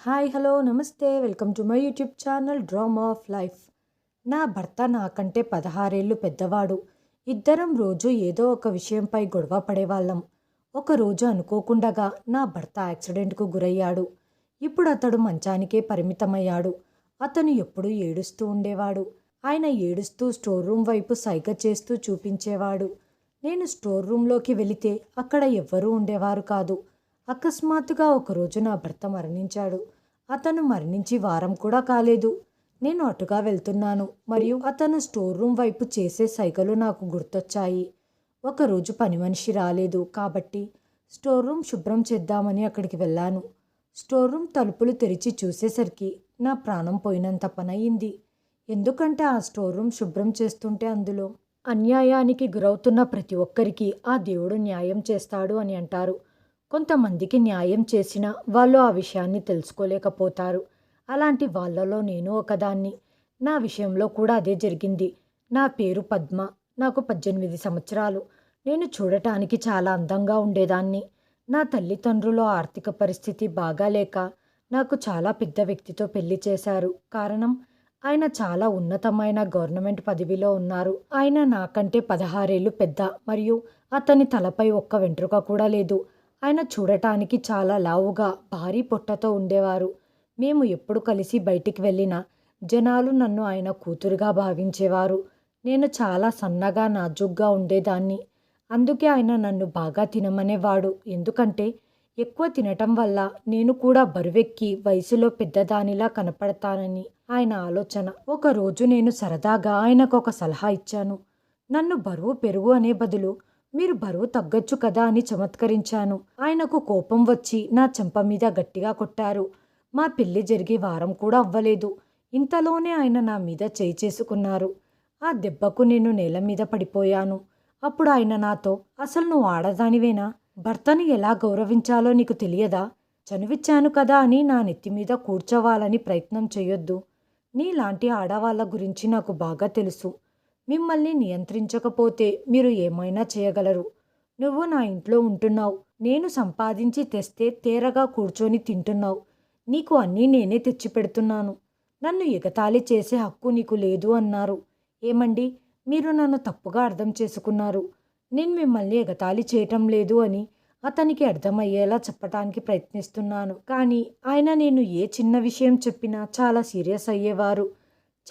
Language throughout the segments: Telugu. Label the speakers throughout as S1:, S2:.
S1: Hi hello namaste. Welcome to my YouTube channel drama of life నా భర్త నాకంటే పదహారేళ్ళు పెద్దవాడు. ఇద్దరం రోజు ఏదో ఒక విషయంపై గొడవ పడేవాళ్ళం. ఒకరోజు అనుకోకుండగా నా భర్త యాక్సిడెంట్కు గురయ్యాడు. ఇప్పుడు అతడు మంచానికే పరిమితమయ్యాడు. అతను ఎప్పుడూ ఏడుస్తూ ఉండేవాడు. ఆయన ఏడుస్తూ స్టోర్ రూమ్ వైపు సైగ చేస్తూ చూపించేవాడు. నేను స్టోర్ రూమ్లోకి వెళితే అక్కడ ఎవ్వరూ ఉండేవారు కాదు. అకస్మాత్తుగా ఒకరోజు నా భర్త మరణించాడు. అతను మరణించి వారం కూడా కాలేదు. నేను అటుగా వెళ్తున్నాను మరియు అతను స్టోర్ రూమ్ వైపు చేసే సైగలు నాకు గుర్తొచ్చాయి. ఒకరోజు పని మనిషి రాలేదు కాబట్టి స్టోర్ రూమ్ శుభ్రం చేద్దామని అక్కడికి వెళ్ళాను. స్టోర్ రూమ్ తలుపులు తెరిచి చూసేసరికి నా ప్రాణం పోయినంత పనయింది. ఎందుకంటే ఆ స్టోర్ రూమ్ శుభ్రం చేస్తుంటే అందులో అన్యాయానికి గురవుతున్న ప్రతి ఒక్కరికి ఆ దేవుడు న్యాయం చేస్తాడు అని అంటారు. కొంతమందికి న్యాయం చేసినా వాళ్ళు ఆ విషయాన్ని తెలుసుకోలేకపోతారు. అలాంటి వాళ్ళలో నేను ఒకదాన్ని. నా విషయంలో కూడా అదే జరిగింది. నా పేరు పద్మ. నాకు పద్దెనిమిది సంవత్సరాలు. నేను చూడటానికి చాలా అందంగా ఉండేదాన్ని. నా తల్లిదండ్రుల ఆర్థిక పరిస్థితి బాగాలేక నాకు చాలా పెద్ద వ్యక్తితో పెళ్ళి చేశారు. కారణం ఆయన చాలా ఉన్నతమైన గవర్నమెంట్ పదవిలో ఉన్నారు. ఆయన నాకంటే పదహారేళ్ళు పెద్ద మరియు అతని తలపై ఒక్క వెంట్రుక కూడా లేదు. ఆయన చూడటానికి చాలా లావుగా భారీ పొట్టతో ఉండేవారు. మేము ఎప్పుడు కలిసి బయటికి వెళ్ళినా జనాలు నన్ను ఆయన కూతురుగా భావించేవారు. నేను చాలా సన్నగా నాజుగ్గా ఉండేదాన్ని. అందుకే ఆయన నన్ను బాగా తినమనేవాడు. ఎందుకంటే ఎక్కువ తినటం వల్ల నేను కూడా బరువెక్కి వయసులో పెద్దదానిలా కనపడతానని ఆయన ఆలోచన. ఒకరోజు నేను సరదాగా ఆయనకు ఒక సలహా ఇచ్చాను. నన్ను బరువు పెరుగు అనే బదులు మీరు బరువు తగ్గొచ్చు కదా అని చమత్కరించాను. ఆయనకు కోపం వచ్చి నా చెంప మీద గట్టిగా కొట్టారు. మా పెళ్ళి జరిగి వారం కూడా అవ్వలేదు. ఇంతలోనే ఆయన నా మీద చేయి చేసుకున్నారు. ఆ దెబ్బకు నేను నేల మీద పడిపోయాను. అప్పుడు ఆయన నాతో అసలు నువ్వు ఆడదానివేనా? భర్తని ఎలా గౌరవించాలో నీకు తెలియదా? చనువిచ్చాను కదా అని నా నెత్తి మీద కూర్చోవాలని ప్రయత్నం చేయొద్దు. నీలాంటి ఆడవాళ్ళ గురించి నాకు బాగా తెలుసు. మిమ్మల్ని నియంత్రించకపోతే మీరు ఏమైనా చేయగలరు. నువ్వు నా ఇంట్లో ఉంటున్నావు. నేను సంపాదించి తెస్తే తేరగా కూర్చొని తింటున్నావు. నీకు అన్నీ నేనే తెచ్చిపెడుతున్నాను. నన్ను ఎగతాళి చేసే హక్కు నీకు లేదు అన్నారు. ఏమండి? మీరు నన్ను తప్పుగా అర్థం చేసుకున్నారు. నేను మిమ్మల్ని ఎగతాళి చేయటం లేదు అని అతనికి అర్థమయ్యేలా చెప్పటానికి ప్రయత్నిస్తున్నాను. కానీ ఆయన నేను ఏ చిన్న విషయం చెప్పినా చాలా సీరియస్ అయ్యేవారు.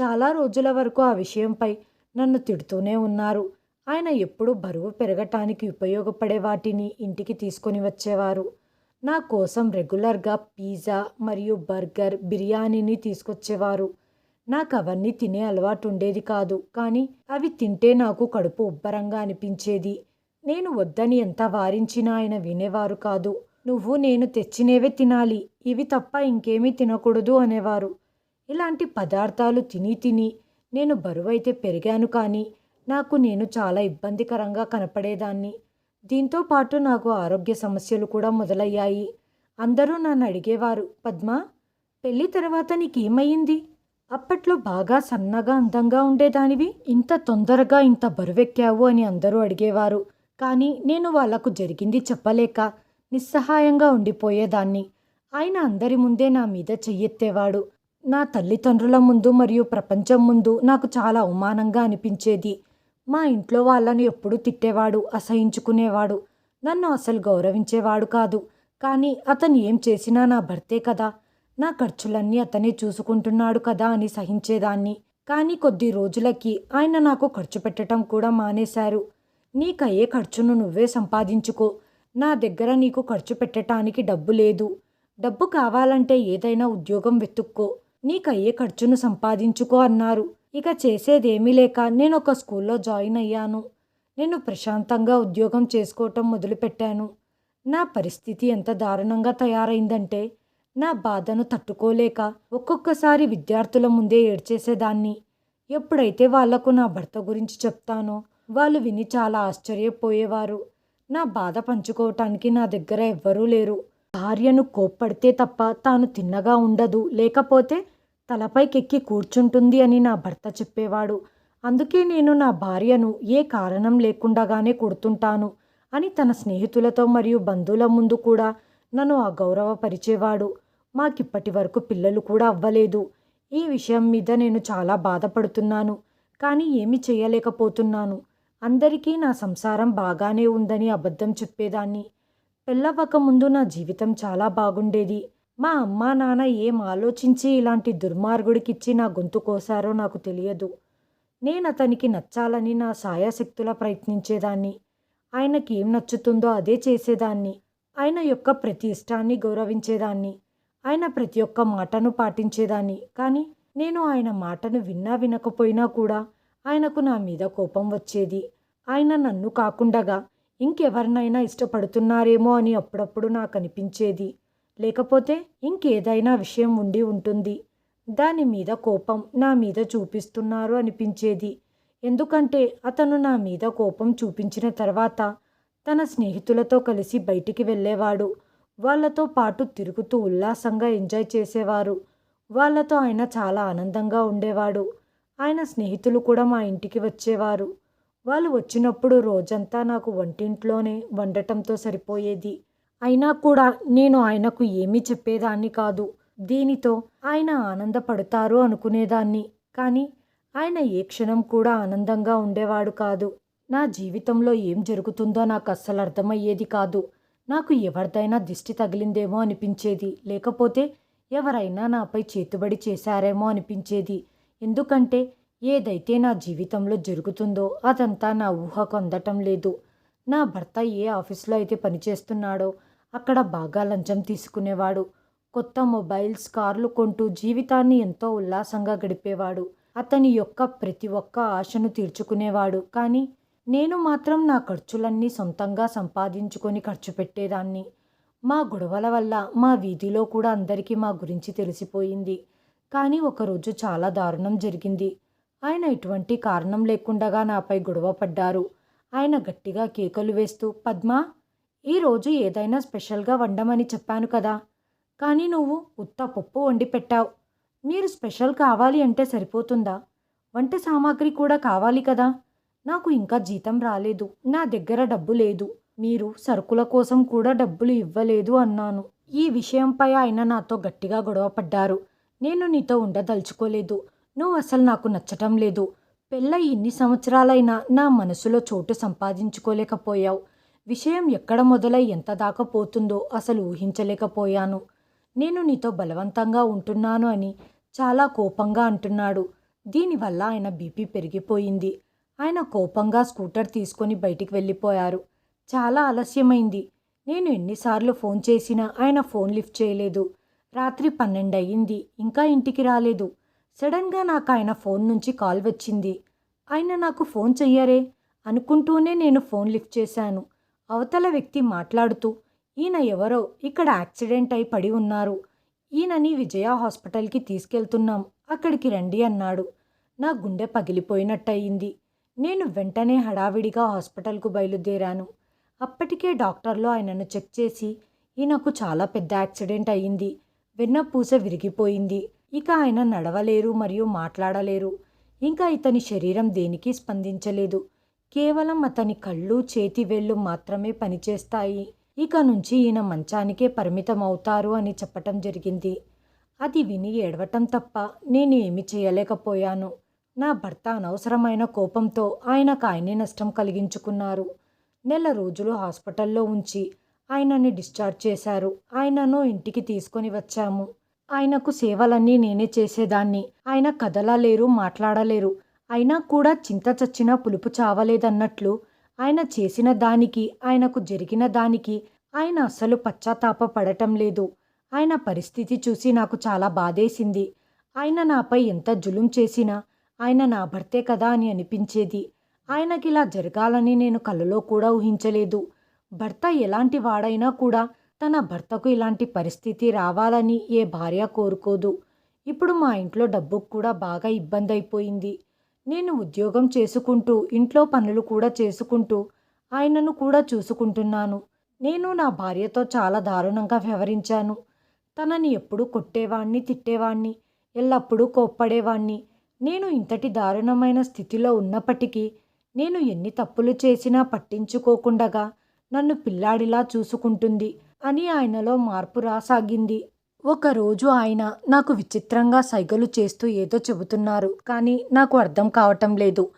S1: చాలా రోజుల వరకు ఆ విషయంపై నన్ను తిడుతూనే ఉన్నారు. ఆయన ఎప్పుడు బరువు పెరగటానికి ఉపయోగపడే వాటిని ఇంటికి తీసుకొని వచ్చేవారు. నా కోసం రెగ్యులర్గా పిజ్జా మరియు బర్గర్ బిర్యానీని తీసుకొచ్చేవారు. నాకు అవన్నీ తినే అలవాటు ఉండేది కాదు కానీ అవి తింటే నాకు కడుపు ఉబ్బరంగా అనిపించేది. నేను వద్దని ఎంత వారించినా ఆయన వినేవారు కాదు. నువ్వు నేను తెచ్చినేవే తినాలి ఇవి తప్ప ఇంకేమీ తినకూడదు అనేవారు. ఇలాంటి పదార్థాలు తిని తిని నేను బరువైతే పెరిగాను కానీ నాకు నేను చాలా ఇబ్బందికరంగా కనపడేదాన్ని. దీంతో పాటు నాకు ఆరోగ్య సమస్యలు కూడా మొదలయ్యాయి. అందరూ నన్ను అడిగేవారు పద్మ పెళ్ళి తర్వాత నీకేమయ్యింది అప్పట్లో బాగా సన్నగా అందంగా ఉండేదానివి? ఇంత తొందరగా ఇంత బరువెక్కావు? అని అందరూ అడిగేవారు. కానీ నేను వాళ్ళకు జరిగింది చెప్పలేక నిస్సహాయంగా ఉండిపోయేదాన్ని. ఆయన అందరి ముందే నా మీద చెయ్యెత్తేవాడు. నా తల్లిదండ్రుల ముందు మరియు ప్రపంచం ముందు నాకు చాలా అవమానంగా అనిపించేది. మా ఇంట్లో వాళ్ళని ఎప్పుడూ తిట్టేవాడు అసహించుకునేవాడు. నన్ను అసలు గౌరవించేవాడు కాదు. కానీ అతను ఏం చేసినా నా భర్తే కదా. నా ఖర్చులన్నీ అతనే చూసుకుంటున్నాడు కదా అని సహించేదాన్ని. కానీ కొద్ది రోజులకి ఆయన నాకు ఖర్చు పెట్టడం కూడా మానేశారు. నీకయ్యే ఖర్చును నువ్వే సంపాదించుకో. నా దగ్గర నీకు ఖర్చు పెట్టడానికి డబ్బు లేదు. డబ్బు కావాలంటే ఏదైనా ఉద్యోగం వెతుక్కో. నీకయ్యే ఖర్చును సంపాదించుకో అన్నారు. ఇక చేసేదేమీ లేక నేను ఒక స్కూల్లో జాయిన్ అయ్యాను. నేను ప్రశాంతంగా ఉద్యోగం చేసుకోవటం మొదలుపెట్టాను. నా పరిస్థితి ఎంత దారుణంగా తయారైందంటే నా బాధను తట్టుకోలేక ఒక్కొక్కసారి విద్యార్థుల ముందే ఏడ్చేసేదాన్ని. ఎప్పుడైతే వాళ్ళకు నా భర్త గురించి చెప్తానో వాళ్ళు విని చాలా ఆశ్చర్యపోయేవారు. నా బాధ పంచుకోవటానికి నా దగ్గర ఎవ్వరూ లేరు. భార్యను కోప్పడితే తప్ప తాను తిన్నగా ఉండదు. లేకపోతే తలపైకెక్కి కూర్చుంటుంది అని నా భర్త చెప్పేవాడు. అందుకే నేను నా భార్యను ఏ కారణం లేకుండాగానే కొడుతుంటాను అని తన స్నేహితులతో మరియు బంధువుల ముందు కూడా నన్ను అగౌరవపరిచేవాడు. మాకిప్పటి వరకు పిల్లలు కూడా అవ్వలేదు. ఈ విషయం మీద నేను చాలా బాధపడుతున్నాను. కానీ ఏమి చేయలేకపోతున్నాను. అందరికీ నా సంసారం బాగానే ఉందని అబద్ధం చెప్పేదాన్ని. పెళ్ళవ్వక ముందు నా జీవితం చాలా బాగుండేది. మా అమ్మా నాన్న ఏం ఆలోచించి ఇలాంటి దుర్మార్గుడికిచ్చి నా గొంతు కోసారో నాకు తెలియదు. నేను అతనికి నచ్చాలని నా సాయాశక్తులా ప్రయత్నించేదాన్ని. ఆయనకి ఏం నచ్చుతుందో అదే చేసేదాన్ని. ఆయన యొక్క ప్రతి ఇష్టాన్ని గౌరవించేదాన్ని. ఆయన ప్రతి ఒక్క మాటను పాటించేదాన్ని. కానీ నేను ఆయన మాటను విన్నా వినకపోయినా కూడా ఆయనకు నా మీద కోపం వచ్చేది. ఆయన నన్ను కాకుండగా ఇంకెవరినైనా ఇష్టపడుతున్నారేమో అని అప్పుడప్పుడు నాకు అనిపించేది లేకపోతే ఇంకేదైనా విషయం ఉండి ఉంటుంది. దాని మీద కోపం నా మీద చూపిస్తున్నారు అనిపించేది. ఎందుకంటే అతను నా మీద కోపం చూపించిన తర్వాత తన స్నేహితులతో కలిసి బయటికి వెళ్ళేవాడు. వాళ్ళతో పాటు తిరుగుతూ ఉల్లాసంగా ఎంజాయ్ చేసేవారు. వాళ్ళతో ఆయన చాలా ఆనందంగా ఉండేవాడు. ఆయన స్నేహితులు కూడా మా ఇంటికి వచ్చేవారు. వాళ్ళు వచ్చినప్పుడు రోజంతా నాకు వంటింట్లోనే వండటంతో సరిపోయేది. అయినా కూడా నేను ఆయనకు ఏమీ చెప్పేదాన్ని కాదు. దీనితో ఆయన ఆనందపడతారు అనుకునేదాన్ని. కానీ ఆయన ఏ క్షణం కూడా ఆనందంగా ఉండేవాడు కాదు. నా జీవితంలో ఏం జరుగుతుందో నాకు అస్సలు అర్థమయ్యేది కాదు. నాకు ఎవరిదైనా దిష్టి తగిలిందేమో అనిపించేది. లేకపోతే ఎవరైనా నాపై చేతుబడి చేశారేమో అనిపించేది. ఎందుకంటే ఏదైతే నా జీవితంలో జరుగుతుందో అదంతా నా ఊహకు అందటం లేదు. నా భర్త ఏ ఆఫీస్లో అయితే పనిచేస్తున్నాడో అక్కడ బాగా లంచం తీసుకునేవాడు. కొత్త మొబైల్స్ కార్లు కొంటూ జీవితాన్ని ఎంతో ఉల్లాసంగా గడిపేవాడు. అతని యొక్క ప్రతి ఒక్క ఆశను తీర్చుకునేవాడు. కానీ నేను మాత్రం నా ఖర్చులన్నీ సొంతంగా సంపాదించుకొని ఖర్చు పెట్టేదాన్ని. మా గొడవల వల్ల మా వీధిలో కూడా అందరికీ మా గురించి తెలిసిపోయింది. కానీ ఒకరోజు చాలా దారుణం జరిగింది. ఆయన ఎటువంటి కారణం లేకుండగా నాపై గొడవ పడ్డారు. ఆయన గట్టిగా కేకలు వేస్తూ పద్మా ఈరోజు ఏదైనా స్పెషల్గా వండమని చెప్పాను కదా కానీ నువ్వు ఉత్త పప్పు వండి పెట్టావు. మీరు స్పెషల్ కావాలి అంటే సరిపోతుందా? వంట సామాగ్రి కూడా కావాలి కదా. నాకు ఇంకా జీతం రాలేదు. నా దగ్గర డబ్బు లేదు. మీరు సరుకుల కోసం కూడా డబ్బులు ఇవ్వలేదు అన్నాను. ఈ విషయంపై ఆయన నాతో గట్టిగా గొడవపడ్డారు నేను నీతో ఉండదలుచుకోలేదు. నువ్వు అసలు నాకు నచ్చటం లేదు. పెళ్ళ ఇన్ని సంవత్సరాలైనా నా మనసులో చోటు సంపాదించుకోలేకపోయావు. విషయం ఎక్కడ మొదలై ఎంత దాకా పోతుందో అసలు ఊహించలేకపోయాను. నేను నీతో బలవంతంగా ఉంటున్నాను అని చాలా కోపంగా అంటున్నాడు. దీనివల్ల ఆయన బీపీ పెరిగిపోయింది. ఆయన కోపంగా స్కూటర్ తీసుకొని బయటికి వెళ్ళిపోయారు. చాలా ఆలస్యమైంది. నేను ఎన్నిసార్లు ఫోన్ చేసినా ఆయన ఫోన్ లిఫ్ట్ చేయలేదు. రాత్రి పన్నెండు అయ్యింది ఇంకా ఇంటికి రాలేదు. సడన్గా నాకు ఆయన ఫోన్ నుంచి కాల్ వచ్చింది. ఆయన నాకు ఫోన్ చెయ్యరే? అనుకుంటూనే నేను ఫోన్ లిఫ్ట్ చేశాను. అవతల వ్యక్తి మాట్లాడుతూ ఈయన ఎవరో? ఇక్కడ యాక్సిడెంట్ అయి పడి ఉన్నారు. ఈయనని విజయ హాస్పిటల్కి తీసుకెళ్తున్నాం. అక్కడికి రండి అన్నాడు. నా గుండె పగిలిపోయినట్టయింది. నేను వెంటనే హడావిడిగా హాస్పిటల్కు బయలుదేరాను. అప్పటికే డాక్టర్లు ఆయనను చెక్ చేసి ఈయనకు చాలా పెద్ద యాక్సిడెంట్ అయ్యింది వెన్నపూస విరిగిపోయింది. ఇక ఆయన నడవలేరు మరియు మాట్లాడలేరు. ఇంకా ఇతని శరీరం దేనికి స్పందించలేదు. కేవలం అతని కళ్ళు చేతి వేళ్ళు మాత్రమే పనిచేస్తాయి. ఇక నుంచి ఈయన మంచానికే పరిమితం అవుతారు అని చెప్పటం జరిగింది. అది విని ఏడవటం తప్ప నేను ఏమి చేయలేకపోయాను. నా భర్త అనవసరమైన కోపంతో ఆయనకు ఆయనే నష్టం కలిగించుకున్నారు. నెల రోజులు హాస్పిటల్లో ఉంచి ఆయనని డిశ్చార్జ్ చేశారు. ఆయనను ఇంటికి తీసుకొని వచ్చాము. ఆయనకు సేవలన్నీ నేనే చేసేదాన్ని. ఆయన కదలలేరు మాట్లాడలేరు. అయినా కూడా చింత చచ్చినా పులుపు చావలేదన్నట్లు ఆయన చేసిన దానికి ఆయనకు జరిగిన దానికి ఆయన అస్సలు పశ్చాత్తాప పడటం లేదు. ఆయన పరిస్థితి చూసి నాకు చాలా బాధేసింది. ఆయన నాపై ఎంత జులుం చేసినా ఆయన నా భర్తే కదా అని అనిపించేది. ఆయనకి ఇలా జరగాలని నేను కలలో కూడా ఊహించలేదు. భర్త ఎలాంటి వాడైనా కూడా తన భర్తకు ఇలాంటి పరిస్థితి రావాలని ఏ భార్య కోరుకోదు. ఇప్పుడు మా ఇంట్లో డబ్బుకు కూడా బాగా ఇబ్బంది అయిపోయింది నేను ఉద్యోగం చేసుకుంటూ ఇంట్లో పనులు కూడా చేసుకుంటూ ఆయనను కూడా చూసుకుంటున్నాను. నేను నా భార్యతో చాలా దారుణంగా వ్యవహరించాను. తనని ఎప్పుడూ కొట్టేవాణ్ణి తిట్టేవాణ్ణి ఎల్లప్పుడూ కోప్పడేవాణ్ణి. నేను ఇంతటి దారుణమైన స్థితిలో ఉన్నప్పటికీ నేను ఎన్ని తప్పులు చేసినా పట్టించుకోకుండగా నన్ను పిల్లాడిలా చూసుకుంటుంది. అని ఆయనలో మార్పు రాసాగింది. ఒకరోజు ఆయన నాకు విచిత్రంగా సైగలు చేస్తూ ఏదో చెబుతున్నారు కానీ నాకు అర్థం కావటం లేదు.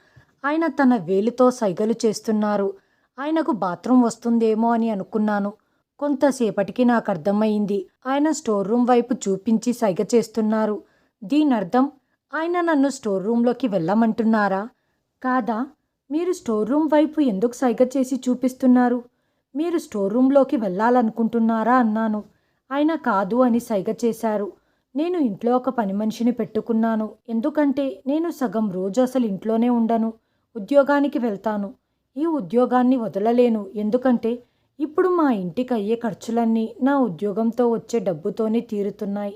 S1: ఆయన తన వేలితో సైగలు చేస్తున్నారు. ఆయనకు బాత్రూమ్ వస్తుందేమో అని అనుకున్నాను. కొంతసేపటికి నాకు అర్థమైంది ఆయన స్టోర్ రూమ్ వైపు చూపించి సైగ చేస్తున్నారు. దీని అర్థం ఆయన నన్ను స్టోర్ రూమ్లోకి వెళ్ళమంటున్నారా? కాదా? మీరు స్టోర్ రూమ్ వైపు ఎందుకు సైగ చేసి చూపిస్తున్నారు? మీరు స్టోర్ రూమ్లోకి వెళ్ళాలనుకుంటున్నారా అన్నాను. ఆయన కాదు అని సైగ చేశారు. నేను ఇంట్లో ఒక పని మనిషిని పెట్టుకున్నాను. ఎందుకంటే నేను సగం రోజు అసలు ఇంట్లోనే ఉండను. ఉద్యోగానికి వెళ్తాను. ఈ ఉద్యోగాన్ని వదలలేను. ఎందుకంటే ఇప్పుడు మా ఇంటికి అయ్యే ఖర్చులన్నీ నా ఉద్యోగంతో వచ్చే డబ్బుతోనే తీరుతున్నాయి.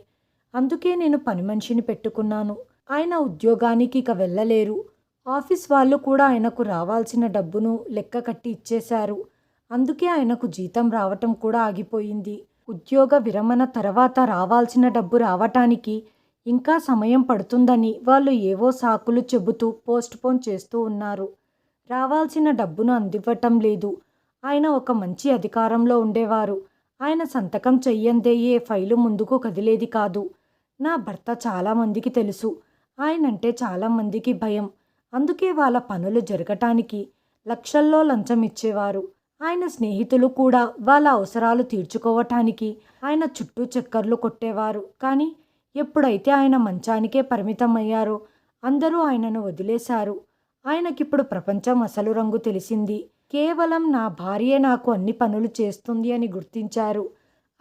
S1: అందుకే నేను పని మనిషిని పెట్టుకున్నాను. ఆయన ఉద్యోగానికి ఇక వెళ్ళలేరు. ఆఫీస్ వాళ్ళు కూడా ఆయనకు రావాల్సిన డబ్బును లెక్క కట్టి ఇచ్చేశారు. అందుకే ఆయనకు జీతం రావటం కూడా ఆగిపోయింది. ఉద్యోగ విరమణ తర్వాత రావాల్సిన డబ్బు రావటానికి ఇంకా సమయం పడుతుందని వాళ్ళు ఏవో సాకులు చెబుతూ పోస్ట్పోన్ చేస్తూ ఉన్నారు. రావాల్సిన డబ్బును అందివ్వటం లేదు. ఆయన ఒక మంచి అధికారంలో ఉండేవారు. ఆయన సంతకం చెయ్యందే ఏ ఫైలు ముందుకు కదిలేది కాదు. నా భర్త చాలామందికి తెలుసు. ఆయనంటే చాలామందికి భయం. అందుకే వాళ్ళ పనులు జరగటానికి లక్షల్లో లంచం ఇచ్చేవారు. ఆయన స్నేహితులు కూడా వాళ్ళ అవసరాలు తీర్చుకోవటానికి ఆయన చుట్టూ చక్కర్లు కొట్టేవారు. కానీ ఎప్పుడైతే ఆయన మంచానికే పరిమితమయ్యారో అందరూ ఆయనను వదిలేశారు. ఆయనకిప్పుడు ప్రపంచం అసలు రంగు తెలిసింది. కేవలం నా భార్యే నాకు అన్ని పనులు చేస్తుంది అని గుర్తించారు.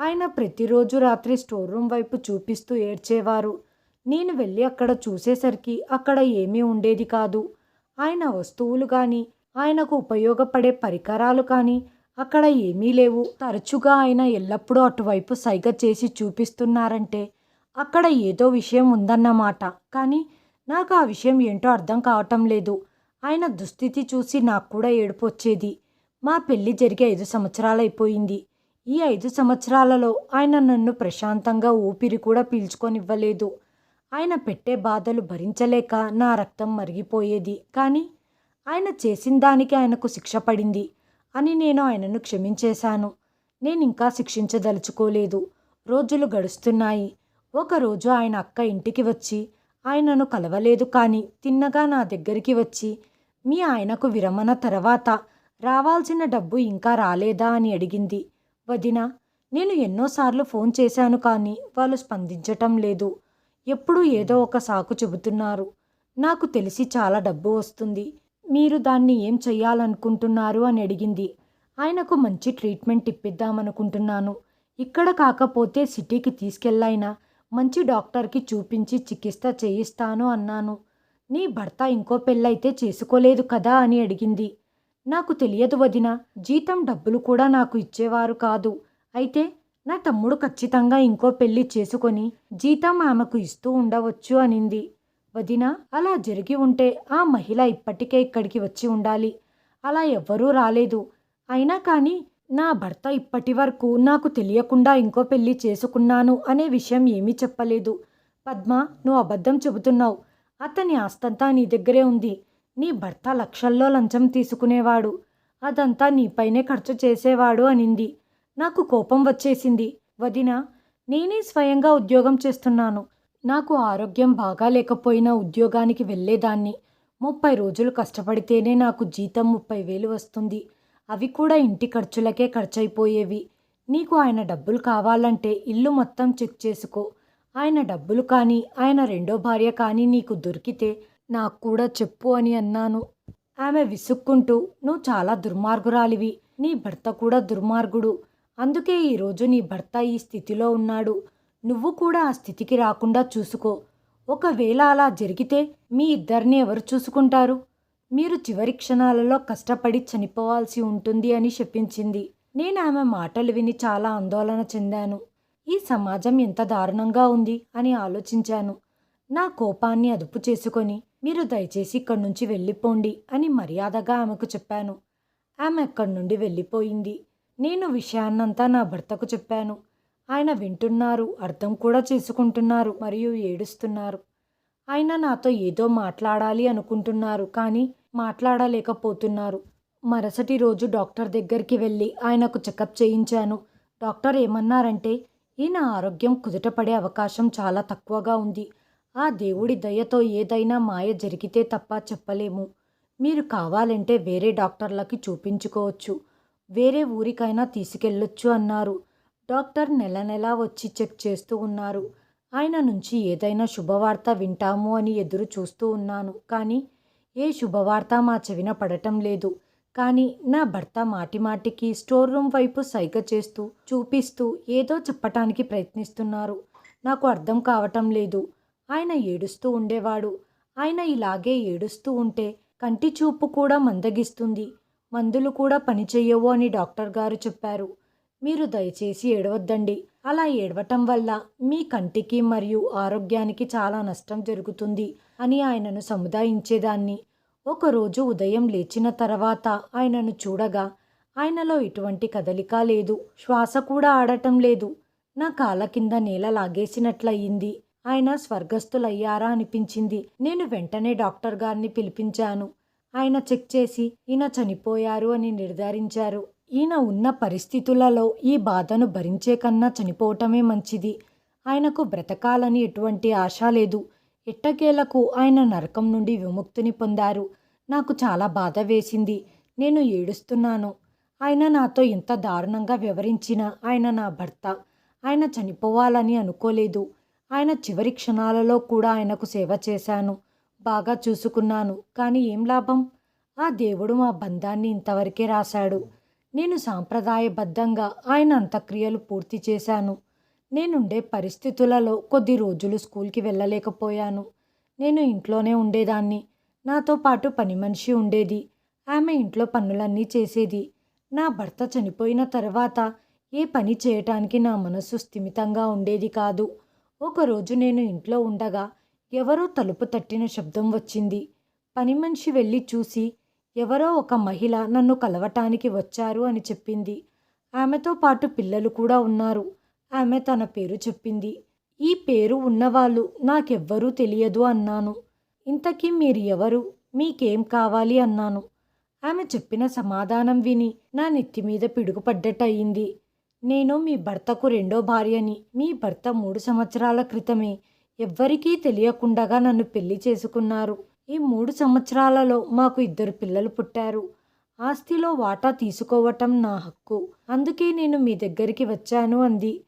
S1: ఆయన ప్రతిరోజు రాత్రి స్టోర్ రూమ్ వైపు చూపిస్తూ ఏడ్చేవారు. నేను వెళ్ళి అక్కడ చూసేసరికి అక్కడ ఏమీ ఉండేది కాదు. ఆయన వస్తువులు కానీ ఆయనకు ఉపయోగపడే పరికరాలు కానీ అక్కడ ఏమీ లేవు. తరచుగా ఆయన ఎల్లప్పుడూ అటువైపు సైగ చేసి చూపిస్తున్నారంటే అక్కడ ఏదో విషయం ఉందన్నమాట. కానీ నాకు ఆ విషయం ఏంటో అర్థం కావటం లేదు. ఆయన దుస్థితి చూసి నాకు కూడా ఏడుపు వచ్చేది. మా పెళ్ళి జరిగి ఐదు సంవత్సరాలైపోయింది. ఈ ఐదు సంవత్సరాలలో ఆయన నన్ను ప్రశాంతంగా ఊపిరి కూడా పీల్చుకొనివ్వలేదు. ఆయన పెట్టే బాధలు భరించలేక నా రక్తం మరిగిపోయేది. కానీ ఆయన చేసిన దానికి ఆయనకు శిక్ష పడింది అని నేను ఆయనను క్షమించేశాను. నేను ఇంకా శిక్షించదలుచుకోలేదు. రోజులు గడుస్తున్నాయి. ఒకరోజు ఆయన అక్క ఇంటికి వచ్చి ఆయనను కలవలేదు కానీ తిన్నగా నా దగ్గరికి వచ్చి మీ ఆయనకు విరమణ తర్వాత రావాల్సిన డబ్బు ఇంకా రాలేదా అని అడిగింది. వదిన నేను ఎన్నోసార్లు ఫోన్ చేశాను కానీ వాళ్ళు స్పందించటం లేదు. ఎప్పుడూ ఏదో ఒక సాకు చెబుతున్నారు. నాకు తెలిసి చాలా డబ్బు వస్తుంది. మీరు దాన్ని ఏం చెయ్యాలనుకుంటున్నారు అని అడిగింది. ఆయనకు మంచి ట్రీట్మెంట్ ఇప్పిద్దామనుకుంటున్నాను. ఇక్కడ కాకపోతే సిటీకి తీసుకెళ్ళైనా మంచి డాక్టర్కి చూపించి చికిత్స చేయిస్తాను అన్నాను. నీ భర్త ఇంకో పెళ్ళైతే చేసుకోలేదు కదా అని అడిగింది. నాకు తెలియదు వదిన జీతం డబ్బులు కూడా నాకు ఇచ్చేవారు కాదు. అయితే నా తమ్ముడు ఖచ్చితంగా ఇంకో పెళ్ళి చేసుకొని జీతం ఆమెకు ఇస్తూ ఉండవచ్చు అనింది. వదిన అలా జరిగి ఉంటే ఆ మహిళ ఇప్పటికే ఇక్కడికి వచ్చి ఉండాలి. అలా ఎవ్వరూ రాలేదు. అయినా కానీ నా భర్త ఇప్పటి వరకు నాకు తెలియకుండా ఇంకో పెళ్ళి చేసుకున్నాను అనే విషయం ఏమీ చెప్పలేదు. పద్మ నువ్వు అబద్ధం చెబుతున్నావు. అతని ఆస్తంతా నీ దగ్గరే ఉంది. నీ భర్త లక్షల్లో లంచం తీసుకునేవాడు. అదంతా నీపైనే ఖర్చు చేసేవాడు అనింది. నాకు కోపం వచ్చేసింది. వదిన నేనే స్వయంగా ఉద్యోగం చేస్తున్నాను. నాకు ఆరోగ్యం బాగా లేకపోయినా ఉద్యోగానికి వెళ్ళేదాన్ని. ముప్పై రోజులు కష్టపడితేనే నాకు జీతం ముప్పై వేలు వస్తుంది. అవి కూడా ఇంటి ఖర్చులకే ఖర్చయిపోయేవి. నీకు ఆయన డబ్బులు కావాలంటే ఇల్లు మొత్తం చెక్ చేసుకో. ఆయన డబ్బులు కానీ ఆయన రెండో భార్య కానీ నీకు దొరికితే నాకు కూడా చెప్పు అని అన్నాను. ఆమె విసుక్కుంటూ నువ్వు చాలా దుర్మార్గురాలివి. నీ భర్త కూడా దుర్మార్గుడు. అందుకే ఈరోజు నీ భర్త ఈ స్థితిలో ఉన్నాడు. నువ్వు కూడా ఆ స్థితికి రాకుండా చూసుకో. ఒకవేళ అలా జరిగితే మీ ఇద్దరిని ఎవరు చూసుకుంటారు? మీరు చివరి క్షణాలలో కష్టపడి చనిపోవాల్సి ఉంటుంది అని చెప్పించింది. నేను ఆమె మాటలు విని చాలా ఆందోళన చెందాను. ఈ సమాజం ఎంత దారుణంగా ఉంది అని ఆలోచించాను. నా కోపాన్ని అదుపు చేసుకొని మీరు దయచేసి ఇక్కడి నుంచి వెళ్ళిపోండి అని మర్యాదగా ఆమెకు చెప్పాను. ఆమె అక్కడి నుండి వెళ్ళిపోయింది. నేను విషయాన్నంతా నా భర్తకు చెప్పాను. ఆయన వింటున్నారు అర్థం కూడా చేసుకుంటున్నారు మరియు ఏడుస్తున్నారు. ఆయన నాతో ఏదో మాట్లాడాలి అనుకుంటున్నారు కానీ మాట్లాడలేకపోతున్నారు. మరుసటి రోజు డాక్టర్ దగ్గరికి వెళ్ళి ఆయనకు చెకప్ చేయించాను. డాక్టర్ ఏమన్నారంటే ఈయన ఆరోగ్యం కుదుటపడే అవకాశం చాలా తక్కువగా ఉంది. ఆ దేవుడి దయతో ఏదైనా మాయ జరిగితే తప్ప చెప్పలేము. మీరు కావాలంటే వేరే డాక్టర్లకి చూపించుకోవచ్చు. వేరే ఊరికైనా తీసుకెళ్ళొచ్చు అన్నారు. డాక్టర్ నెల నెలా వచ్చి చెక్ చేస్తూ ఉన్నారు. ఆయన నుంచి ఏదైనా శుభవార్త వింటాము అని ఎదురు చూస్తూ ఉన్నాను. కానీ ఏ శుభవార్త మా చెవిన పడటం లేదు. కానీ నా భర్త మాటిమాటికి స్టోర్ రూమ్ వైపు సైగ చేస్తూ చూపిస్తూ ఏదో చెప్పటానికి ప్రయత్నిస్తున్నారు. నాకు అర్థం కావటం లేదు. ఆయన ఏడుస్తూ ఉండేవాడు. ఆయన ఇలాగే ఏడుస్తూ ఉంటే కంటి చూపు కూడా మందగిస్తుంది. మందులు కూడా పనిచేయవు అని డాక్టర్ గారు చెప్పారు. మీరు దయచేసి ఏడవద్దండి. అలా ఏడవటం వల్ల మీ కంటికి మరియు ఆరోగ్యానికి చాలా నష్టం జరుగుతుంది అని ఆయనను సముదాయించేదాన్ని. ఒకరోజు ఉదయం లేచిన తర్వాత ఆయనను చూడగా ఆయనలో ఎటువంటి కదలిక లేదు శ్వాస కూడా ఆడటం లేదు. నా కాళ్ళ కింద నేల లాగేసినట్లయింది. ఆయన స్వర్గస్థులయ్యారా అనిపించింది. నేను వెంటనే డాక్టర్ గారిని పిలిపించాను. ఆయన చెక్ చేసి ఈయన చనిపోయారు అని నిర్ధారించారు. ఈయన ఉన్న పరిస్థితులలో ఈ బాధను భరించే కన్నా చనిపోవటమే మంచిది. ఆయనకు బ్రతకాలని ఎటువంటి ఆశ లేదు. ఎట్టకేలకు ఆయన నరకం నుండి విముక్తిని పొందారు. నాకు చాలా బాధ వేసింది. నేను ఏడుస్తున్నాను. ఆయన నాతో ఇంత దారుణంగా వివరించిన ఆయన నా భర్త. ఆయన చనిపోవాలని అనుకోలేదు. ఆయన చివరి క్షణాలలో కూడా ఆయనకు సేవ చేశాను. బాగా చూసుకున్నాను. కానీ ఏం లాభం? ఆ దేవుడు మా బంధాన్ని ఇంతవరకే రాశాడు. నేను సాంప్రదాయబద్ధంగా ఆయన అంత్యక్రియలు పూర్తి చేశాను. నేనుండే పరిస్థితులలో కొద్ది రోజులు స్కూల్కి వెళ్ళలేకపోయాను. నేను ఇంట్లోనే ఉండేదాన్ని. నాతో పాటు పని మనిషి ఉండేది. ఆమె ఇంట్లో పనులన్నీ చేసేది. నా భర్త చనిపోయిన తర్వాత ఏ పని చేయటానికి నా మనసు స్థిమితంగా ఉండేది కాదు. ఒకరోజు నేను ఇంట్లో ఉండగా ఎవరో తలుపు తట్టిన శబ్దం వచ్చింది. పని మనిషి వెళ్ళి చూసి ఎవరో ఒక మహిళ నన్ను కలవటానికి వచ్చారు అని చెప్పింది. ఆమెతో పాటు పిల్లలు కూడా ఉన్నారు. ఆమె తన పేరు చెప్పింది. ఈ పేరు ఉన్నవాళ్ళు నాకెవ్వరూ తెలియదు అన్నాను. ఇంతకీ మీరు ఎవరు మీకేం కావాలి అన్నాను. ఆమె చెప్పిన సమాధానం విని నా నెత్తి మీద పిడుగుపడ్డట్టయింది. నేను మీ భర్తకు రెండో భార్యని మీ భర్త మూడు సంవత్సరాల క్రితమే ఎవ్వరికీ తెలియకుండగా నన్ను పెళ్ళి చేసుకున్నారు. ఈ మూడు సంవత్సరాలలో మాకు ఇద్దరు పిల్లలు పుట్టారు. ఆస్తిలో వాటా తీసుకోవటం నా హక్కు. అందుకే నేను మీ దగ్గరికి వచ్చాను అంది.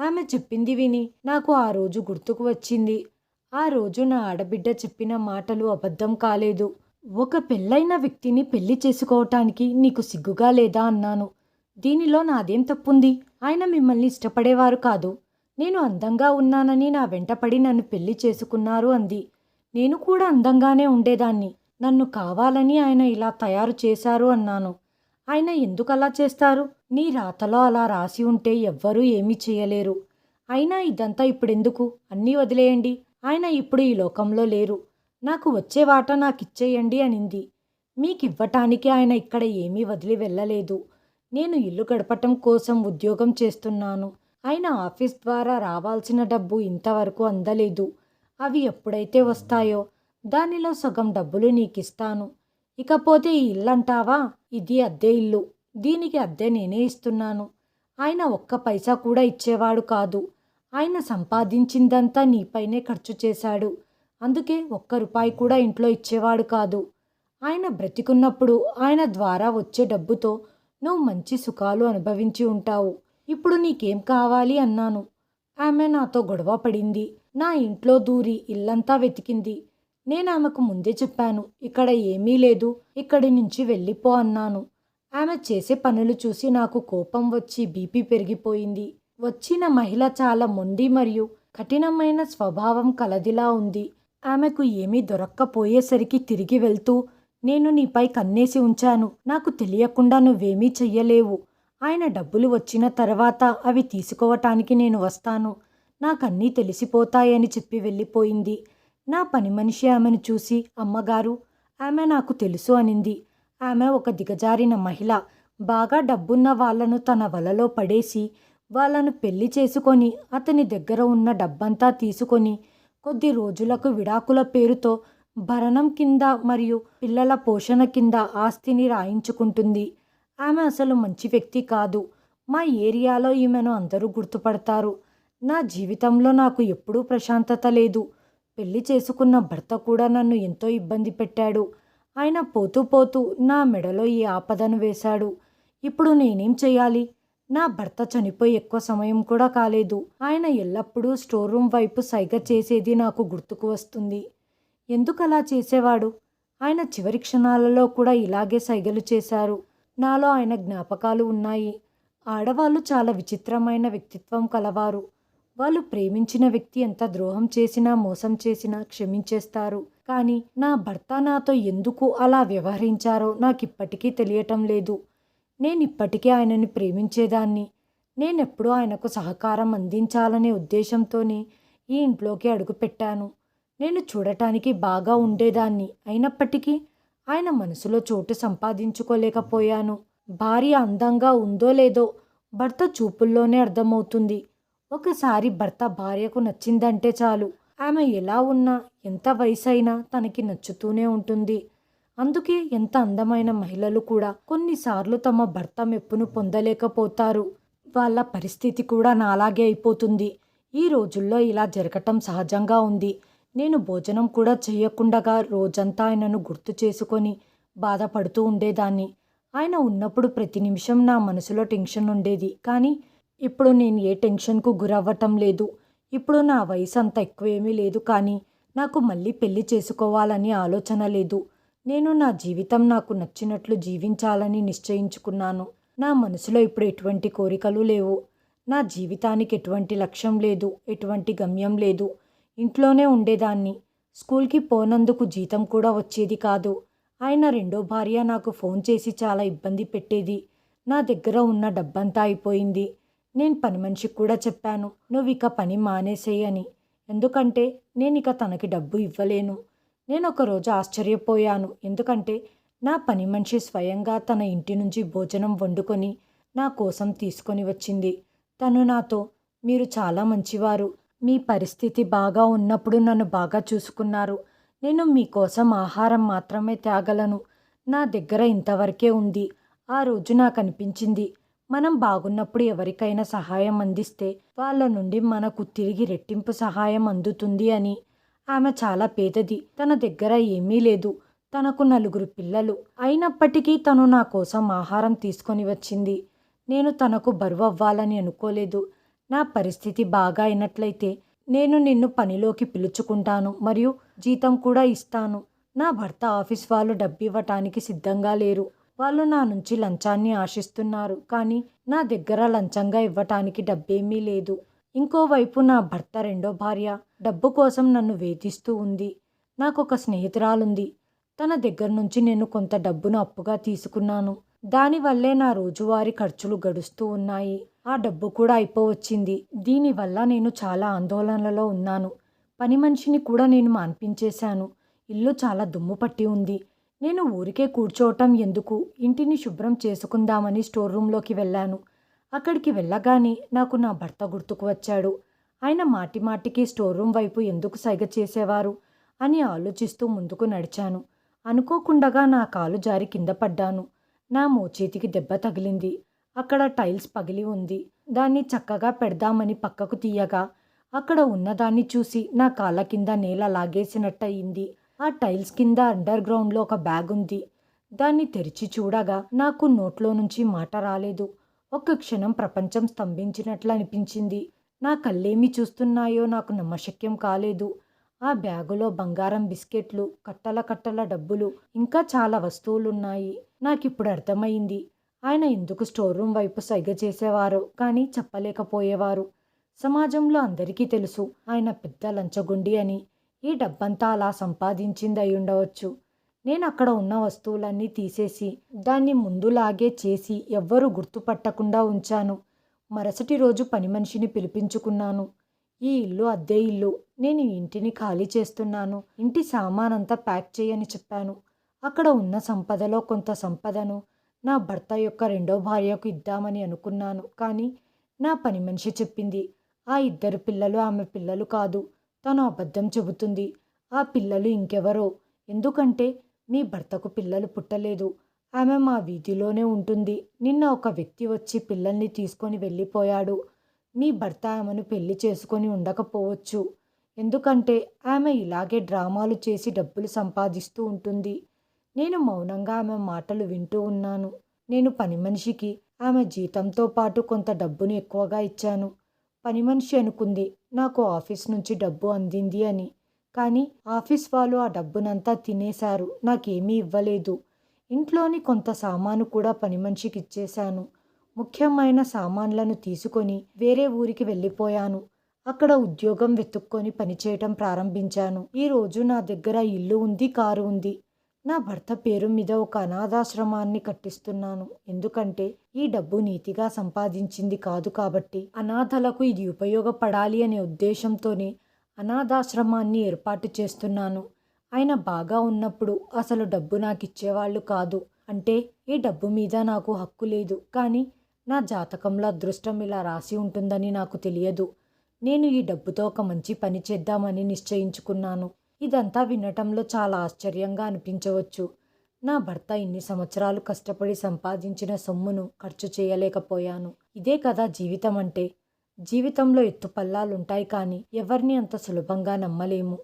S1: ఆమె చెప్పింది విని నాకు ఆ రోజు గుర్తుకు వచ్చింది. ఆ రోజు నా ఆడబిడ్డ చెప్పిన మాటలు అబద్ధం కాలేదు. ఒక పెళ్ళైన వ్యక్తిని పెళ్ళి చేసుకోవటానికి నీకు సిగ్గుగా లేదా అన్నాను. దీనిలో నాదేం తప్పుంది? ఆయన మిమ్మల్ని ఇష్టపడేవారు కాదు. నేను అందంగా ఉన్నానని నా వెంటపడి నన్ను పెళ్ళి చేసుకున్నారు అంది. నేను కూడా అందంగానే ఉండేదాన్ని. నన్ను కావాలని ఆయన ఇలా తయారు చేశారు అన్నాను. ఆయన ఎందుకు అలా చేస్తారు? నీ రాతలో అలా రాసి ఉంటే ఎవ్వరూ ఏమీ చేయలేరు. అయినా ఇదంతా ఇప్పుడెందుకు? అన్నీ వదిలేయండి. ఆయన ఇప్పుడు ఈ లోకంలో లేరు. నాకు వచ్చే వాట నాకు ఇచ్చేయండి అనింది. మీకివ్వటానికి ఆయన ఇక్కడ ఏమీ వదిలి వెళ్ళలేదు. నేను ఇల్లు గడపటం కోసం ఉద్యోగం చేస్తున్నాను. ఆయన ఆఫీస్ ద్వారా రావాల్సిన డబ్బు ఇంతవరకు అందలేదు. అవి ఎప్పుడైతే వస్తాయో దానిలో సగం డబ్బులు నీకిస్తాను. ఇకపోతే ఈ ఇల్లు అంటావా ఇది అద్దె ఇల్లు. దీనికి అద్దె నేనే ఇస్తున్నాను. ఆయన ఒక్క పైసా కూడా ఇచ్చేవాడు కాదు. ఆయన సంపాదించిందంతా నీపైనే ఖర్చు చేశాడు. అందుకే ఒక్క రూపాయి కూడా ఇంట్లో ఇచ్చేవాడు కాదు. ఆయన బ్రతికున్నప్పుడు ఆయన ద్వారా వచ్చే డబ్బుతో నువ్వు మంచి సుఖాలు అనుభవించి ఉంటావు. ఇప్పుడు నీకేం కావాలి అన్నాను. ఆమె నాతో గొడవ పడింది. నా ఇంట్లో దూరి ఇల్లంతా వెతికింది. నేను ఆమెకు ముందే చెప్పాను ఇక్కడ ఏమీ లేదు ఇక్కడి నుంచి వెళ్ళిపో అన్నాను. ఆమె చేసే పనులు చూసి నాకు కోపం వచ్చి బీపీ పెరిగిపోయింది. వచ్చిన మహిళ చాలా మొండి మరియు కఠినమైన స్వభావం కలదిలా ఉంది. ఆమెకు ఏమీ దొరక్కపోయేసరికి తిరిగి వెళ్తూ నేను నీపై కన్నేసి ఉంచాను నాకు తెలియకుండా నువ్వేమీ చెయ్యలేవు. ఆయన డబ్బులు వచ్చిన తర్వాత అవి తీసుకోవటానికి నేను వస్తాను. నాకన్నీ తెలిసిపోతాయని చెప్పి వెళ్ళిపోయింది. నా పని మనిషి ఆమెను చూసి అమ్మగారు ఆమె నాకు తెలుసు అనింది. ఆమె ఒక దిగజారిన మహిళ. బాగా డబ్బున్న వాళ్ళను తన వలలో పడేసి వాళ్ళను పెళ్ళి చేసుకొని అతని దగ్గర ఉన్న డబ్బంతా తీసుకొని కొద్ది రోజులకు విడాకుల పేరుతో భరణం కింద మరియు పిల్లల పోషణ కింద ఆస్తిని రాయించుకుంటుంది. ఆమె అసలు మంచి వ్యక్తి కాదు. మా ఏరియాలో ఈమెను అందరూ గుర్తుపడతారు. నా జీవితంలో నాకు ఎప్పుడూ ప్రశాంతత లేదు. పెళ్ళి చేసుకున్న భర్త కూడా నన్ను ఎంతో ఇబ్బంది పెట్టాడు. ఆయన పోతూ పోతూ నా మెడలో ఈ ఆపదను వేశాడు. ఇప్పుడు నేనేం చేయాలి? నా భర్త చనిపోయి ఎక్కువ సమయం కూడా కాలేదు. ఆయన ఎల్లప్పుడూ స్టోర్ రూమ్ వైపు సైగ చేసేది నాకు గుర్తుకు వస్తుంది. ఎందుకు అలా చేసేవాడు? ఆయన చివరి క్షణాలలో కూడా ఇలాగే సైగలు చేశారు. నాలో ఆయన జ్ఞాపకాలు ఉన్నాయి. ఆడవాళ్ళు చాలా విచిత్రమైన వ్యక్తిత్వం కలవారు. వాళ్ళు ప్రేమించిన వ్యక్తి ఎంత ద్రోహం చేసినా మోసం చేసినా క్షమించేస్తారు. కానీ నా భర్త నాతో ఎందుకు అలా వ్యవహరించారో నాకు ఇప్పటికీ తెలియటం లేదు. నేను ఇప్పటికీ ఆయనని ప్రేమించేదాన్ని. నేనెప్పుడూ ఆయనకు సహకారం అందించాలనే ఉద్దేశంతోనే ఈ ఇంట్లోకి అడుగుపెట్టాను నేను చూడటానికి బాగా ఉండేదాన్ని. అయినప్పటికీ ఆయన మనసులో చోటు సంపాదించుకోలేకపోయాను. భార్య అందంగా ఉందో లేదో భర్త చూపుల్లోనే అర్థమవుతుంది. ఒకసారి భర్త భార్యకు నచ్చిందంటే చాలు. ఆమె ఎలా ఉన్నా ఎంత వయసైనా తనకి నచ్చుతూనే ఉంటుంది. అందుకే ఎంత అందమైన మహిళలు కూడా కొన్నిసార్లు తమ భర్త మెప్పును పొందలేకపోతారు. వాళ్ళ పరిస్థితి కూడా నాలాగే అయిపోతుంది. ఈ రోజుల్లో ఇలా జరగటం సహజంగా ఉంది. నేను భోజనం కూడా చేయకుండగా రోజంతా ఆయనను గుర్తు చేసుకొని బాధపడుతూ ఉండేదాన్ని. ఆయన ఉన్నప్పుడు ప్రతి నిమిషం నా మనసులో టెన్షన్ ఉండేది. కానీ ఇప్పుడు నేను ఏ టెన్షన్కు గురవ్వటం లేదు. ఇప్పుడు నా వయసు అంత ఎక్కువేమీ లేదు కానీ నాకు మళ్ళీ పెళ్ళి చేసుకోవాలని ఆలోచన లేదు. నేను నా జీవితం నాకు నచ్చినట్లు జీవించాలని నిశ్చయించుకున్నాను. నా మనసులో ఇప్పుడు ఎటువంటి కోరికలు లేవు. నా జీవితానికి ఎటువంటి లక్ష్యం లేదు ఎటువంటి గమ్యం లేదు. ఇంట్లోనే ఉండేదాన్ని. స్కూల్కి పోనందుకు జీతం కూడా వచ్చేది కాదు. ఆయన రెండో భార్య నాకు ఫోన్ చేసి చాలా ఇబ్బంది పెట్టేది. నా దగ్గర ఉన్న డబ్బంతా అయిపోయింది. నేను పని మనిషికి కూడా చెప్పాను నువ్వు ఇక పని మానేసేయని. ఎందుకంటే నేను ఇక తనకి డబ్బు ఇవ్వలేను. నేను ఒకరోజు ఆశ్చర్యపోయాను. ఎందుకంటే నా పని మనిషి స్వయంగా తన ఇంటి నుంచి భోజనం వండుకొని నా కోసం తీసుకొని వచ్చింది. తను నాతో మీరు చాలా మంచివారు. మీ పరిస్థితి బాగా ఉన్నప్పుడు నన్ను బాగా చూసుకున్నారు. నేను మీకోసం ఆహారం మాత్రమే తేగలను నా దగ్గర ఇంతవరకే ఉంది. ఆ రోజు నాకు అనిపించింది మనం బాగున్నప్పుడు ఎవరికైనా సహాయం అందిస్తే వాళ్ళ నుండి మనకు తిరిగి రెట్టింపు సహాయం అందుతుంది అని. ఆమె చాలా పేదది. తన దగ్గర ఏమీ లేదు. తనకు నలుగురు పిల్లలు. అయినప్పటికీ తను నా కోసం ఆహారం తీసుకొని వచ్చింది. నేను తనకు బరువు అవ్వాలని అనుకోలేదు. నా పరిస్థితి బాగా అయినట్లయితే నేను నిన్ను పనిలోకి పిలుచుకుంటాను మరియు జీతం కూడా ఇస్తాను. నా భర్త ఆఫీస్ వాళ్ళు డబ్బు ఇవ్వటానికి సిద్ధంగా లేరు. వాళ్ళు నా నుంచి లంచాన్ని ఆశిస్తున్నారు కానీ నా దగ్గర లంచంగా ఇవ్వటానికి డబ్బేమీ లేదు. ఇంకోవైపు నా భర్త రెండో భార్య డబ్బు కోసం నన్ను వేధిస్తూ ఉంది. నాకు ఒక స్నేహితురాలుంది. తన దగ్గర నుంచి నేను కొంత డబ్బును అప్పుగా తీసుకున్నాను. దానివల్లే నా రోజువారీ ఖర్చులు గడుస్తూ ఉన్నాయి. ఆ డబ్బు కూడా అయిపోవచ్చింది. దీనివల్ల నేను చాలా ఆందోళనలో ఉన్నాను. పని మనిషిని కూడా నేను మాన్పించేశాను. ఇల్లు చాలా దుమ్ము పట్టి ఉంది. నేను ఊరికే కూర్చోవటం ఎందుకు? ఇంటిని శుభ్రం చేసుకుందామని స్టోర్ రూమ్లోకి వెళ్ళాను. అక్కడికి వెళ్ళగానే నాకు నా భర్త గుర్తుకు వచ్చాడు. ఆయన మాటి మాటికి స్టోర్ రూమ్ వైపు ఎందుకు సైగ చేసేవారు అని ఆలోచిస్తూ ముందుకు నడిచాను. అనుకోకుండగా నా కాలు జారి కింద పడ్డాను. నా మోచేతికి దెబ్బ తగిలింది. అక్కడ టైల్స్ పగిలి ఉంది. దాన్ని చక్కగా పెడదామని పక్కకు తీయగా అక్కడ ఉన్నదాన్ని చూసి నా కాళ్ళ కింద నేల లాగేసినట్టయింది. ఆ టైల్స్ కింద అండర్ గ్రౌండ్లో ఒక బ్యాగ్ ఉంది. దాన్ని తెరిచి చూడగా నాకు నోట్లో నుంచి మాట రాలేదు. ఒక్క క్షణం ప్రపంచం స్తంభించినట్లు అనిపించింది. నా కళ్ళేమి చూస్తున్నాయో నాకు నమ్మశక్యం కాలేదు. ఆ బ్యాగులో బంగారం బిస్కెట్లు కట్టల కట్టల డబ్బులు ఇంకా చాలా వస్తువులున్నాయి. నాకిప్పుడు అర్థమైంది. ఆయన ఎందుకు స్టోర్ రూమ్ వైపు సైగ చేసేవారో కానీ చెప్పలేకపోయేవారు. సమాజంలో అందరికీ తెలుసు ఆయన పెద్ద లంచగొండి అని. ఈ డబ్బంతా అలా సంపాదించింది అయి ఉండవచ్చు నేను అక్కడ ఉన్న వస్తువులన్నీ తీసేసి దాన్ని ముందులాగే చేసి ఎవ్వరూ గుర్తుపట్టకుండా ఉంచాను. మరుసటి రోజు పని మనిషిని పిలిపించుకున్నాను. ఈ ఇల్లు అద్దె ఇల్లు. నేను ఇంటిని ఖాళీ చేస్తున్నాను. ఇంటి సామానంతా ప్యాక్ చేయని చెప్పాను. అక్కడ ఉన్న సంపదలో కొంత సంపదను నా భర్త యొక్క రెండో భార్యకు ఇద్దామని అనుకున్నాను. కానీ నా పని మనిషి చెప్పింది ఆ ఇద్దరు పిల్లలు ఆమె పిల్లలు కాదు. తను అబద్ధం చెబుతుంది. ఆ పిల్లలు ఇంకెవరో? ఎందుకంటే మీ భర్తకు పిల్లలు పుట్టలేదు. ఆమె మా వీధిలోనే ఉంటుంది. నిన్న ఒక వ్యక్తి వచ్చి పిల్లల్ని తీసుకొని వెళ్ళిపోయాడు. మీ భర్త ఆమెను పెళ్ళి చేసుకొని ఉండకపోవచ్చు. ఎందుకంటే ఆమె ఇలాగే డ్రామాలు చేసి డబ్బులు సంపాదిస్తూ ఉంటుంది. నేను మౌనంగా ఆమె మాటలు వింటూ ఉన్నాను. నేను పని మనిషికి ఆమె జీతంతో పాటు కొంత డబ్బును ఎక్కువగా ఇచ్చాను. పని మనిషి అనుకుంది. నాకు ఆఫీస్ నుంచి డబ్బు అందింది అని. కానీ ఆఫీస్ వాళ్ళు ఆ డబ్బునంతా తినేశారు. నాకేమీ ఇవ్వలేదు. ఇంట్లోని కొంత సామాను కూడా పని మనిషికి ఇచ్చేశాను. ముఖ్యమైన సామాన్లను తీసుకొని వేరే ఊరికి వెళ్ళిపోయాను. అక్కడ ఉద్యోగం వెతుక్కొని పనిచేయటం ప్రారంభించాను. ఈ రోజు నా దగ్గర ఇల్లు ఉంది కారు ఉంది. నా భర్త పేరు మీద ఒక అనాథాశ్రమాన్ని కట్టిస్తున్నాను. ఎందుకంటే ఈ డబ్బు నీతిగా సంపాదించింది కాదు కాబట్టి అనాథలకు ఇది ఉపయోగపడాలి అనే ఉద్దేశంతోనే అనాథాశ్రమాన్ని ఏర్పాటు చేస్తున్నాను. ఆయన బాగా ఉన్నప్పుడు అసలు డబ్బు నాకు ఇచ్చేవాళ్ళు కాదు. అంటే ఈ డబ్బు మీద నాకు హక్కు లేదు. కానీ నా జాతకంలో అదృష్టం ఇలా రాసి ఉంటుందని నాకు తెలియదు. నేను ఈ డబ్బుతో ఒక మంచి పని చేద్దామని నిశ్చయించుకున్నాను. ఇదంతా వినటంలో చాలా ఆశ్చర్యంగా అనిపించవచ్చు. నా భర్త ఇన్ని సంవత్సరాలు కష్టపడి సంపాదించిన సొమ్మును ఖర్చు చేయలేకపోయాను. ఇదే కదా జీవితం అంటే. జీవితంలో ఎత్తుపల్లాలుంటాయి కానీ ఎవరిని అంత సులభంగా నమ్మలేము.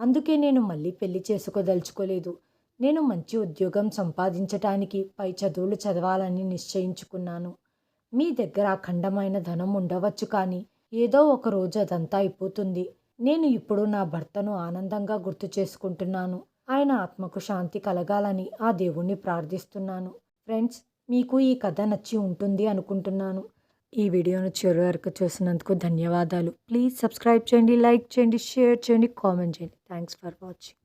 S1: అందుకే నేను మళ్ళీ పెళ్ళి చేసుకోదలుచుకోలేదు. నేను మంచి ఉద్యోగం సంపాదించటానికి పై చదువులు చదవాలని నిశ్చయించుకున్నాను. మీ దగ్గర అఖండమైన ధనం ఉండవచ్చు కానీ ఏదో ఒక రోజు అదంతా అయిపోతుంది. నేను ఇప్పుడు నా భర్తను ఆనందంగా గుర్తు చేసుకుంటున్నాను. ఆయన ఆత్మకు శాంతి కలగాలని ఆ దేవుణ్ణి ప్రార్థిస్తున్నాను. ఫ్రెండ్స్ మీకు ఈ కథ నచ్చి ఉంటుంది అనుకుంటున్నాను. ఈ వీడియోను చివరి వరకు చూసినందుకు ధన్యవాదాలు. ప్లీజ్ సబ్స్క్రైబ్ చేయండి లైక్ చేయండి షేర్ చేయండి కామెంట్ చేయండి. Thanks for watching.